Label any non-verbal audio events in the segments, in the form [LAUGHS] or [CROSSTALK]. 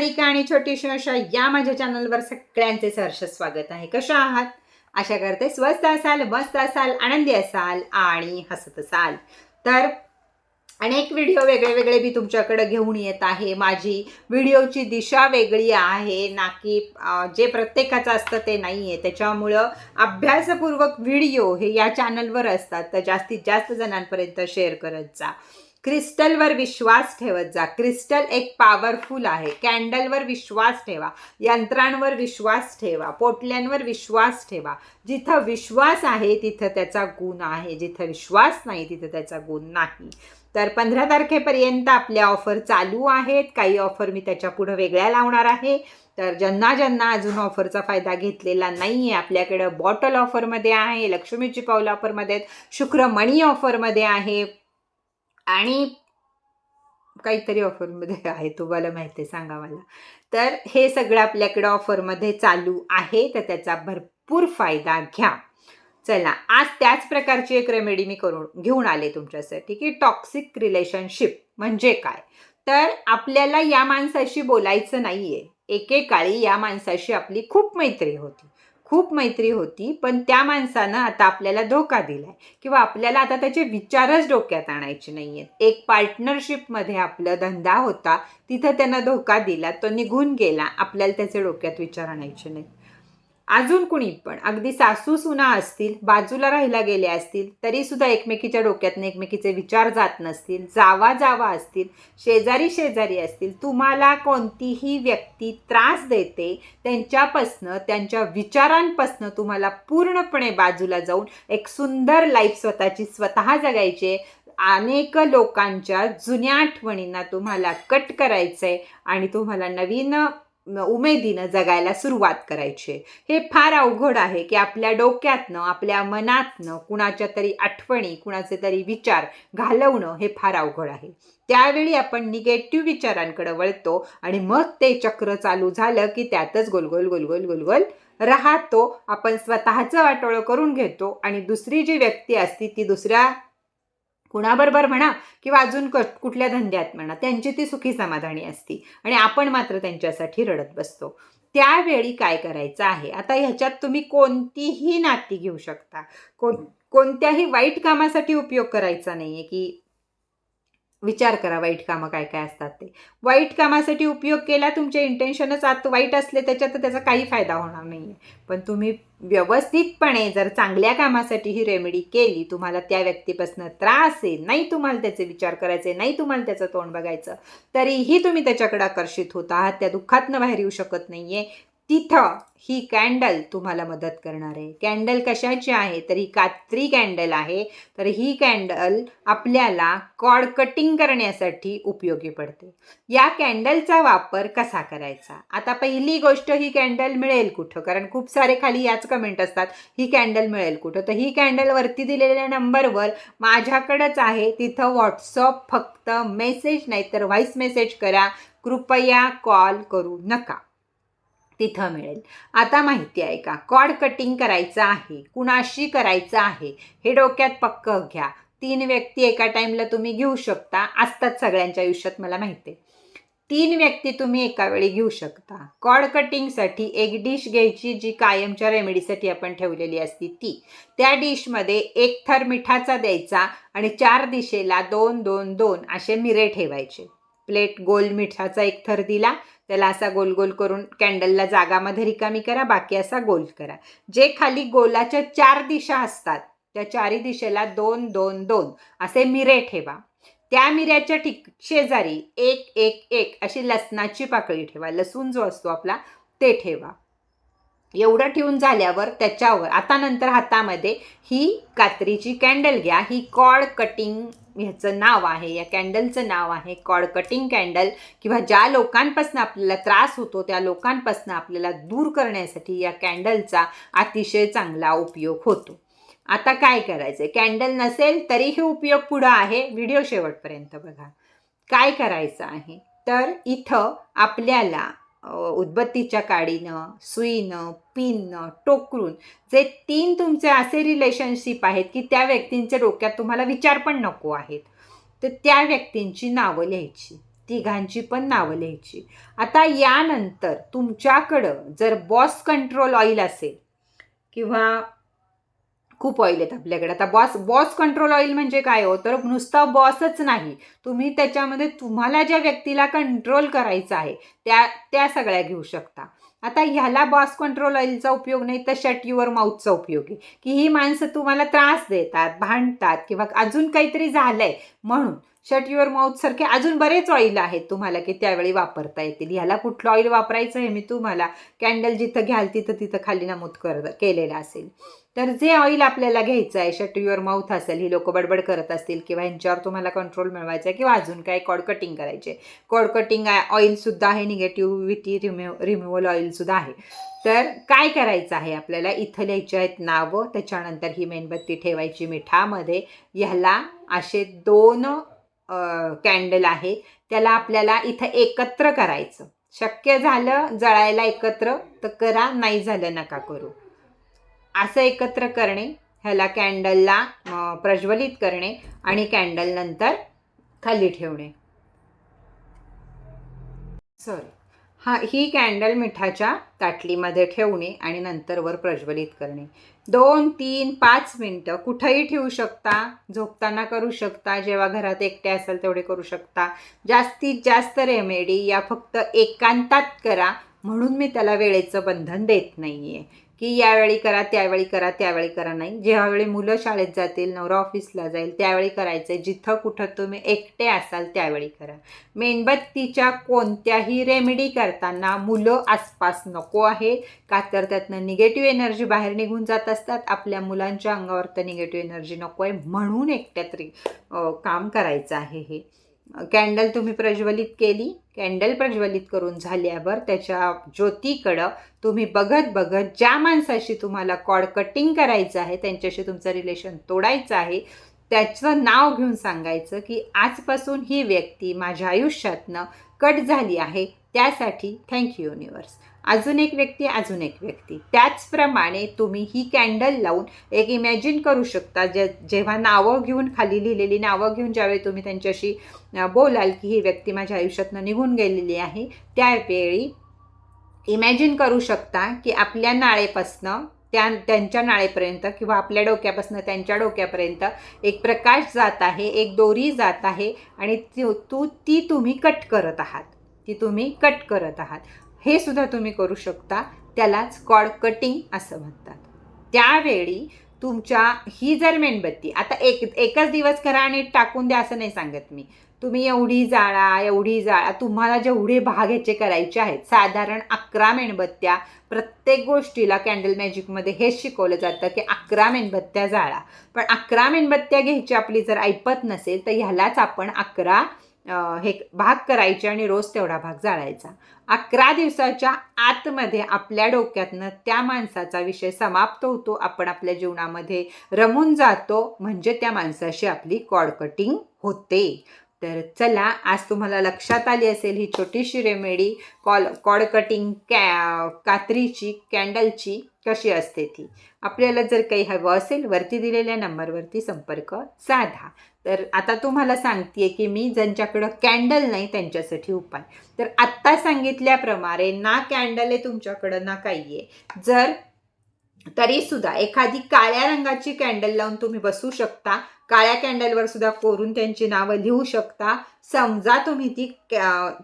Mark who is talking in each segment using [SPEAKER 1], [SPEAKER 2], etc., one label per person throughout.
[SPEAKER 1] सारिका आणि छोटीशी अशा या माझ्या चॅनलवर सगळ्यांचे सहर्ष स्वागत आहे. कशा आहात? आशा करते स्वस्त असाल मस्त असाल आनंदी असाल आणि हसत असाल. तर अनेक व्हिडिओ वेगळे वेगळे मी तुमच्याकडे घेऊन येत आहे. माझी व्हिडिओची दिशा वेगळी आहे. ना की जे प्रत्येकाचं असतं ते नाही आहे त्याच्यामुळं अभ्यासपूर्वक व्हिडिओ हे या चॅनलवर असतात. तर जास्तीत जास्त जणांपर्यंत शेअर करत जा. क्रिस्टलवर विश्वास ठेवत जा. क्रिस्टल एक पॉवरफुल आहे. कॅन्डलवर विश्वास ठेवा. यंत्रांवर विश्वास ठेवा. पोटल्यांवर विश्वास ठेवा. जिथं विश्वास आहे तिथं त्याचा गुण आहे. जिथं विश्वास नाही तिथं त्याचा गुण नाही. तर पंधरा तारखेपर्यंत आपल्या ऑफर चालू आहेत. काही ऑफर मी त्याच्या पुढं वेगळ्या लावणार आहे. तर ज्यांना ज्यांना अजून ऑफरचा फायदा घेतलेला नाही आहे आपल्याकडं बॉटल ऑफरमध्ये आहे लक्ष्मीची पाऊल ऑफरमध्ये आहेत, शुक्रमणी ऑफरमध्ये आहे आणि काहीतरी ऑफरमध्ये [LAUGHS] आहे तुम्हाला माहिती आहे सांगा मला. तर हे सगळं आपल्याकडे ऑफरमध्ये चालू आहे तर त्याचा भरपूर फायदा घ्या. चला आज त्याच प्रकारची एक रेमेडी मी करून घेऊन आले तुमच्यासाठी की टॉक्सिक रिलेशनशिप म्हणजे काय? तर आपल्याला या माणसाशी बोलायचं नाही आहे एकेकाळी या माणसाशी आपली खूप मैत्री होती. खूप मैत्री होती पण त्या माणसानं आता आपल्याला धोका दिलाय. किंवा आपल्याला आता त्याचे विचारच डोक्यात आणायचे नाही आहेत एक पार्टनरशिपमध्ये आपला धंदा होता तिथं त्यांना धोका दिला तो निघून गेला. आपल्याला त्याचे डोक्यात विचार आणायचे नाही अजून कुणी पण अगदी सासू सुना असतील बाजूला राहायला गेले असतील तरी सुद्धा एकमेकीच्या डोक्यातनं एकमेकीचे विचार जात नसतील जावा जावा असतील शेजारी शेजारी असतील तुम्हाला कोणतीही व्यक्ती त्रास देते त्यांच्यापासनं त्यांच्या विचारांपासनं तुम्हाला पूर्णपणे बाजूला जाऊन एक सुंदर लाईफ स्वतःची स्वतः जगायची आहे. अनेक लोकांच्या जुन्या आठवणींना तुम्हाला कट करायचं आहे आणि तुम्हाला नवीन उमेदीनं जगायला सुरुवात करायची. हे फार अवघड आहे की आपल्या डोक्यातनं आपल्या मनातनं कुणाच्या तरी आठवणी कुणाचे तरी विचार घालवणं हे फार अवघड आहे. त्यावेळी आपण निगेटिव्ह विचारांकडे वळतो आणि मग ते चक्र चालू झालं की त्यातच गोलगोल गोलगोल गोलगोल राहतो. आपण स्वतःचं वाटोळं करून घेतो आणि दुसरी जी व्यक्ती असती ती दुसऱ्या कुणाबरोबर म्हणा किंवा अजून क कुठल्या धंद्यात म्हणा त्यांची ती सुखी समाधानी असती. आणि आपण मात्र त्यांच्यासाठी रडत बसतो. त्यावेळी काय करायचं आहे? आता ह्याच्यात तुम्ही कोणतीही नाती घेऊ शकता. कोण कोणत्याही वाईट कामासाठी उपयोग करायचा नाही आहे की विचार करा वाईट कामं काय काय असतात ते. वाईट कामासाठी उपयोग केला तुमचे इंटेन्शनच आत वाईट असले त्याच्यात तर त्याचा काही फायदा होणार नाही आहे पण तुम्ही व्यवस्थितपणे जर चांगल्या कामासाठी ही रेमेडी केली तुम्हाला त्या व्यक्तीपासून त्रास आहे नाही तुम्हाला त्याचे विचार करायचे नाही तुम्हाला त्याचं तोंड बघायचं तरीही तुम्ही त्याच्याकडे आकर्षित होत आहात त्या दुःखातनं बाहेर येऊ शकत नाही आहे तिथं ही कॅन्डल तुम्हाला मदत करणार आहे. कॅन्डल कशाची आहे? तर ही कात्री कॅन्डल आहे. तर ही कॅन्डल आपल्याला कॉड कटिंग करण्यासाठी उपयोगी पडते. या कॅन्डलचा वापर कसा करायचा? आता पहिली गोष्ट ही कॅन्डल मिळेल कुठं? कारण खूप सारे खाली याच कमेंट असतात. ही कॅन्डल मिळेल कुठं? तर ही कॅन्डल वरती दिलेल्या नंबरवर माझ्याकडंच आहे. तिथं व्हॉट्सअप फक्त मेसेज नाही तर व्हॉइस मेसेज करा. कृपया कॉल करू नका. तिथं मिळेल. आता माहिती आहे का? कॉड कटिंग करायचं आहे. कुणाशी करायचं आहे? हे डोक्यात पक्क घ्या. तीन व्यक्ती एका टाईमला तुम्ही घेऊ शकता. असतात सगळ्यांच्या आयुष्यात मला माहिती आहे. तीन व्यक्ती तुम्ही एका वेळी घेऊ शकता. कॉड कटिंगसाठी एक डिश घ्यायची जी कायमच्या रेमेडीसाठी आपण ठेवलेली असती ती. त्या डिशमध्ये एक थर मिठाचा द्यायचा आणि चार दिशेला दोन दोन दोन असे मिरे ठेवायचे. प्लेट गोल मिठाचा एक थर दिला. त्याला असा गोल गोल करून कॅन्डलला जागामध्ये रिकामी करा बाकी असा गोल करा. जे खाली गोलाच्या चार दिशा असतात त्या चारी दिशेला दोन दोन दोन असे मिरे ठेवा. त्या मिऱ्याच्या ठिक शेजारी एक एक एक अशी लसणाची पाकळी ठेवा. लसूण जो असतो आपला ते ठेवा. एवढं ठेवून झाल्यावर त्याच्यावर आता नंतर हातामध्ये ही कात्रीची कॅन्डल घ्या. ही कॉड कटिंग ह्याचं नाव आहे या कॅन्डलचं नाव आहे कॉड कटिंग कॅन्डल. किंवा ज्या लोकांपासून आपल्याला त्रास होतो त्या लोकांपासून आपल्याला दूर करण्यासाठी या कॅन्डलचा अतिशय चांगला उपयोग होतो. आता काय करायचं कॅन्डल नसेल तरीही उपयोग पुढं आहे. व्हिडिओ शेवटपर्यंत बघा. काय करायचं आहे? तर इथं आपल्याला उदबत्तीच्या काडीनं सुईनं पिननं टोकरून जे तीन तुमचे असे रिलेशनशिप आहेत की त्या व्यक्तींच्या डोक्यात तुम्हाला विचार पण नको आहेत. तर त्या व्यक्तींची नावं लिहायची तिघांची पण नावं लिहायची. आता यानंतर तुमच्याकडं जर बॉस कंट्रोल ऑइल असेल किंवा खूप ऑइल आहेत आपल्याकडे. आता बॉस बॉस कंट्रोल ऑइल म्हणजे काय हो? तर नुसता बॉसच नाही. तुम्ही त्याच्यामध्ये तुम्हाला ज्या व्यक्तीला कंट्रोल करायचं आहे त्या त्या सगळ्या घेऊ शकता. आता ह्याला बॉस कंट्रोल ऑइलचा उपयोग नाही तर शट युअर माउथचा उपयोग आहे. की ही माणसं तुम्हाला त्रास देतात भांडतात किंवा अजून काहीतरी झालंय म्हणून. शट युअर माउथसारखे अजून बरेच ऑइल आहेत तुम्हाला की त्यावेळी वापरता येतील. ह्याला कुठलं ऑइल वापरायचं हे मी तुम्हाला कॅन्डल जिथं घ्याल तिथं तिथं खाली नमूद कर केलेलं असेल. तर जे ऑइल आपल्याला घ्यायचं आहे शट युअर माउथ असेल ही लोक बडबड करत असतील किंवा ह्यांच्यावर तुम्हाला कंट्रोल मिळवायचा आहे किंवा अजून काय कॉड कटिंग करायचे. कॉड कटिंग ऑइलसुद्धा आहे निगेटिव्हिटी रिम्यू रिम्युवल ऑइलसुद्धा आहे. तर काय करायचं आहे आपल्याला? इथं लिहायचे आहेत नावं त्याच्यानंतर ही मेणबत्ती ठेवायची मिठामध्ये. ह्याला असे दोन कॅन्डल आहे त्याला आपल्याला इथं एकत्र करायचं. शक्य झालं जळायला एकत्र तर करा नाही झालं नका करू. असं एकत्र करणे ह्याला कॅन्डलला प्रज्वलित करणे आणि कॅन्डल नंतर खाली ठेवणे. सॉरी. हा ही कॅन्डल मिठाच्या ताटलीमध्ये ठेवणे आणि नंतर वर प्रज्वलित करणे. दोन तीन पाच मिनटं कुठंही ठेवू शकता झोपताना करू शकता जेव्हा घरात एकटे असाल तेवढे करू शकता. जास्तीत जास्त रेमेडी या फक्त एकांतात करा म्हणून मी त्याला वेळेचं बंधन देत नाही आहे की यावेळी करा त्यावेळी करा त्यावेळी करा नाही. ज्यावेळी मुलं शाळेत जातील नवरा ऑफिसला जाईल त्यावेळी करायचं आहे जिथं कुठं तुम्ही एकटे असाल त्यावेळी करा. मेणबत्तीच्या कोणत्याही रेमेडी करताना मुलं आसपास नको आहे का तर त्यातनं निगेटिव्ह एनर्जी बाहेर निघून जात असतात. आपल्या मुलांच्या अंगावर तर निगेटिव्ह एनर्जी नको आहे म्हणून एकट्यात काम करायचं आहे हे. कॅन्डल तुम्ही प्रज्वलित केली. कॅन्डल प्रज्वलित करून झाल्यावर त्याच्या ज्योतीकडं तुम्ही बघत बघत ज्या माणसाशी तुम्हाला कॉड कटिंग करायचं आहे त्यांच्याशी तुमचं रिलेशन तोडायचं आहे त्याचं नाव घेऊन सांगायचं की आजपासून ही व्यक्ती माझ्या आयुष्यातनं कट झाली आहे. त्यासाठी थँक्यू युनिवर्स अजून एक व्यक्ती अजून एक व्यक्ती. त्याचप्रमाणे तुम्ही ही कॅन्डल लावून एक इमॅजिन करू शकता. जे जेव्हा नावं घेऊन खाली लिहिलेली नावं घेऊन ज्यावेळी तुम्ही त्यांच्याशी बोलाल की ही व्यक्ती माझ्या आयुष्यातनं निघून गेलेली आहे त्यावेळी इमॅजिन करू शकता की आपल्या नाळेपासनं त्या त्यांच्या नाळेपर्यंत किंवा आपल्या डोक्यापासून त्यांच्या डोक्यापर्यंत एक प्रकाश जात आहे एक दोरी जात आहे आणि ती तू ती तुम्ही कट करत आहात. ती तुम्ही कट करत आहात. हे सुद्धा तुम्ही करू शकता. त्यालाच कॉड कटिंग असं म्हणतात. त्यावेळी तुमच्या ही जर मेणबत्ती आता एक एकच दिवस करा आणि टाकून द्या असं नाही सांगत मी. तुम्ही एवढी जाळा एवढी जाळा तुम्हाला जेवढे भाग ह्याचे करायचे आहेत साधारण अकरा मेणबत्त्या प्रत्येक गोष्टीला कॅन्डल मॅजिकमध्ये हेच शिकवलं जातं की अकरा मेणबत्त्या जाळा. पण अकरा मेणबत्त्या घ्यायची आपली जर ऐपत नसेल तर ह्यालाच आपण अकरा हे भाग करायचे आणि रोज तेवढा भाग जाळायचा. अकरा दिवसाच्या आतमध्ये आपल्या डोक्यातनं त्या माणसाचा विषय समाप्त होतो. आपण आपल्या जीवनामध्ये रमून जातो. म्हणजे त्या माणसाशी आपली कॉड कटिंग होते. तर चला आज तुम्हाला लक्षात आली असेल ही छोटीशी रेमेडी कॉल कॉड कटिंग कॅ कात्रीची कॅन्डलची कशी असते ती. आपल्याला जर काही हवं असेल वरती दिलेल्या नंबरवरती संपर्क साधा. तर आता तुम्हाला सांगते की मी ज्यांच्याकडं कॅन्डल नाही त्यांच्यासाठी उपाय. तर आत्ता सांगितल्याप्रमाणे ना कॅन्डल आहे तुमच्याकडं ना काही आहे जर तरी सुद्धा एखादी काळ्या रंगाची कॅन्डल लावून तुम्ही बसू शकता. काळ्या कॅन्डलवर सुद्धा कोरून त्यांची नावं लिहू शकता. समजा तुम्ही ती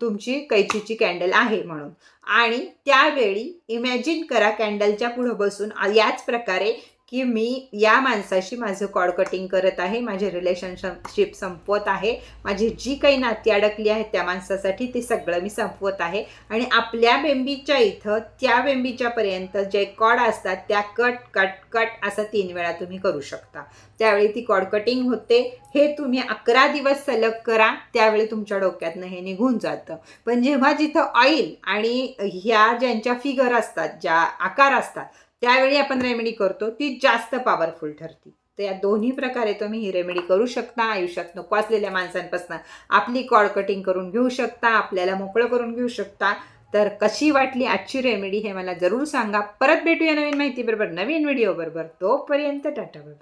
[SPEAKER 1] तुमची कैचीची कॅन्डल आहे म्हणून. आणि त्यावेळी इमॅजिन करा कॅन्डलच्या पुढं बसून याच प्रकारे की मी या माणसाशी माझं कॉड कटिंग करत आहे माझे रिलेशनशिप संपवत आहे माझी जी काही नाती अडकली आहेत त्या माणसासाठी ते सगळं मी संपवत आहे. आणि आपल्या बेंबीच्या इथं त्या बेंबीच्या पर्यंत जे कॉड असतात त्या कट कट कट असं तीन वेळा तुम्ही करू शकता. त्यावेळी ती कॉड कटिंग होते हे तुम्ही अकरा दिवस सलग करा त्यावेळी तुमच्या डोक्यातनं हे निघून जातं. पण जेव्हा जिथं ऑइल आणि ह्या ज्यांच्या फिगर असतात ज्या आकार असतात त्यावेळी आपण रेमेडी करतो ती जास्त पॉवरफुल ठरते. तर या दोन्ही प्रकारे तुम्ही ही रेमेडी करू शकता आयुष्यात नको असलेल्या माणसांपासून आपली कॉड कटिंग करून घेऊ शकता आपल्याला मोकळं करून घेऊ शकता. तर कशी वाटली आजची रेमेडी हे मला जरूर सांगा. परत भेटूया नवीन माहिती बरोबर नवीन व्हिडिओ बरोबर. तोपर्यंत टाटा बाय